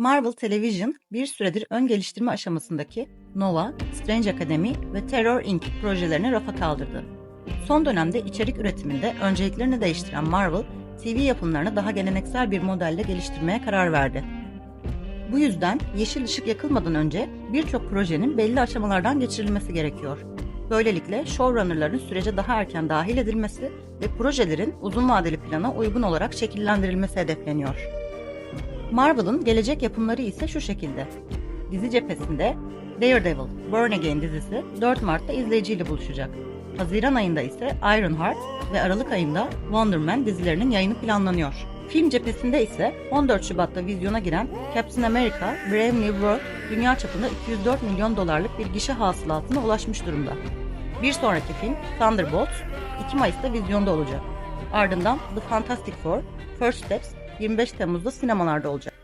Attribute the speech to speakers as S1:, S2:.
S1: Marvel Television bir süredir ön geliştirme aşamasındaki Nova, Strange Academy ve Terror Inc. projelerini rafa kaldırdı. Son dönemde içerik üretiminde önceliklerini değiştiren Marvel, TV yapımlarını daha geleneksel bir modelle geliştirmeye karar verdi. Bu yüzden yeşil ışık yakılmadan önce birçok projenin belli aşamalardan geçirilmesi gerekiyor. Böylelikle showrunnerların sürece daha erken dahil edilmesi ve projelerin uzun vadeli plana uygun olarak şekillendirilmesi hedefleniyor. Marvel'ın gelecek yapımları ise şu şekilde. Dizi cephesinde Daredevil, Born Again dizisi 4 Mart'ta izleyiciyle buluşacak. Haziran ayında ise Ironheart ve Aralık ayında Wonder Man dizilerinin yayını planlanıyor. Film cephesinde ise 14 Şubat'ta vizyona giren Captain America Brave New World dünya çapında 204 milyon dolarlık bir gişe hasılatına ulaşmış durumda. Bir sonraki film Thunderbolts 2 Mayıs'ta vizyonda olacak. Ardından The Fantastic Four, First Steps 25 Temmuz'da sinemalarda olacak.